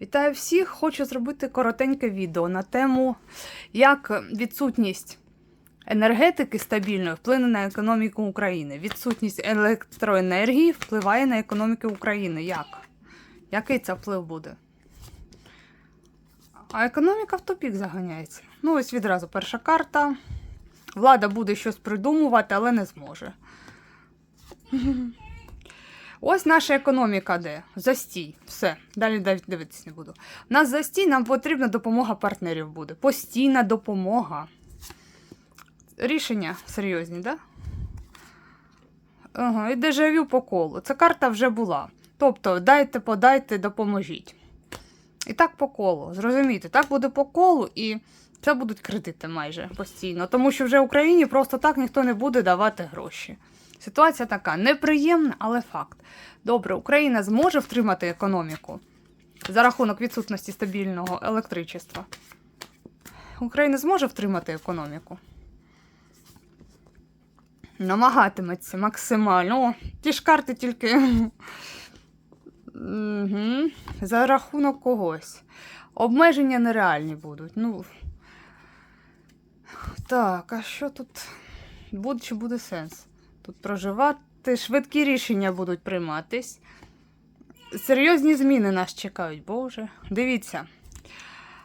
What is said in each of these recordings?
Вітаю всіх! Хочу зробити коротеньке відео на тему, як відсутність енергетики стабільної вплине на економіку України. Відсутність електроенергії впливає на економіку України. Як? Який це вплив буде? А економіка в тупік заганяється. Ну, ось відразу перша карта. Влада буде щось придумувати, але не зможе. Ось наша економіка де? Застій. Все. Далі дивитися не буду. Нас застій, нам потрібна допомога партнерів буде. Постійна допомога. Рішення серйозні, так? Да? Ага, і дежавю по колу. Ця карта вже була. Тобто, дайте, подайте, допоможіть. І так по колу. Зрозумійте, так буде по колу, і це будуть кредити майже постійно. Тому що вже в Україні просто так ніхто не буде давати гроші. Ситуація така неприємна, але факт. Добре, Україна зможе втримати економіку за рахунок відсутності стабільного електричества. Україна зможе втримати економіку. Намагатиметься максимально. О, ті ж карти тільки. Угу. За рахунок когось. Обмеження нереальні будуть. Ну. Так, а що тут буде чи буде сенс? Тут проживати, швидкі рішення будуть прийматись. Серйозні зміни нас чекають, Боже. Дивіться.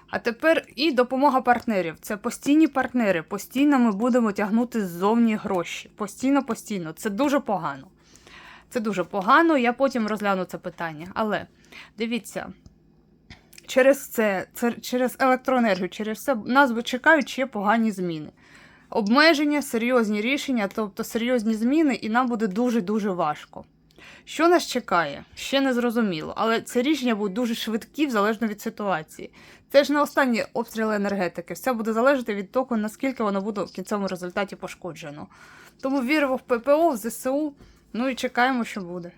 А тепер і допомога партнерів. Це постійні партнери. Постійно ми будемо тягнути ззовні гроші. Постійно, постійно. Це дуже погано. Це дуже погано. Я потім розгляну це питання. Але дивіться, через це, це через електроенергію, через це нас чекають ще погані зміни. Обмеження, серйозні рішення, тобто серйозні зміни, і нам буде дуже-дуже важко. Що нас чекає? Ще не зрозуміло, але ці рішення будуть дуже швидкі, залежно від ситуації. Це ж не останні обстріли енергетики. Все буде залежати від того, наскільки воно буде в кінцевому результаті пошкоджено. Тому віримо в ППО, в ЗСУ, ну і чекаємо, що буде.